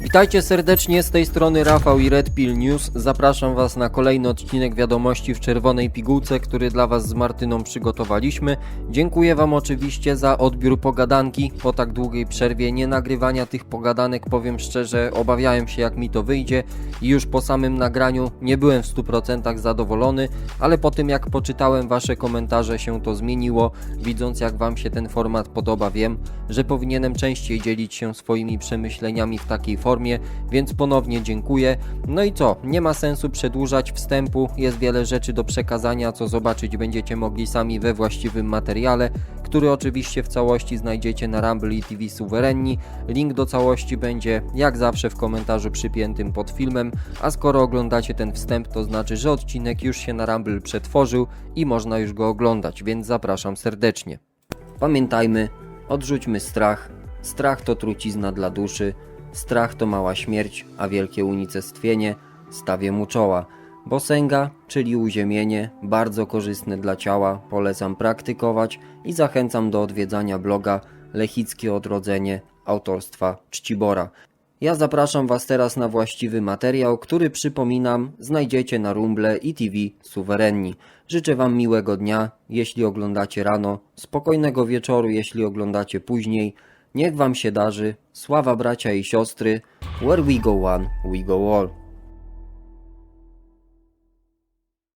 Witajcie serdecznie, z tej strony Rafał i Red Pill News. Zapraszam Was na kolejny odcinek wiadomości w czerwonej pigułce, który dla Was z Martyną przygotowaliśmy. Dziękuję Wam oczywiście za odbiór pogadanki po tak długiej przerwie nie nagrywania tych pogadanek. Powiem szczerze, obawiałem się jak mi to wyjdzie i już po samym nagraniu nie byłem w 100% zadowolony, ale po tym jak poczytałem Wasze komentarze się to zmieniło. Widząc jak Wam się ten format podoba, wiem, że powinienem częściej dzielić się swoimi przemyśleniami w takiej formie, więc ponownie dziękuję. No i co, nie ma sensu przedłużać wstępu, jest wiele rzeczy do przekazania, co zobaczyć będziecie mogli sami we właściwym materiale, który oczywiście w całości znajdziecie na Rumble i TV Suwerenni. Link do całości będzie jak zawsze w komentarzu przypiętym pod filmem, a skoro oglądacie ten wstęp, to znaczy, że odcinek już się na Rumble przetworzył i można już go oglądać, więc zapraszam serdecznie. Pamiętajmy, odrzućmy strach. Strach to trucizna dla duszy. Strach to mała śmierć, a wielkie unicestwienie stawię mu czoła. Bosenga, czyli uziemienie, bardzo korzystne dla ciała, polecam praktykować i zachęcam do odwiedzania bloga Lechickie Odrodzenie autorstwa Czcibora. Ja zapraszam Was teraz na właściwy materiał, który przypominam znajdziecie na Rumble i TV Suwerenni. Życzę Wam miłego dnia, jeśli oglądacie rano, spokojnego wieczoru, jeśli oglądacie później. Niech Wam się darzy, sława bracia i siostry, where we go one, we go all.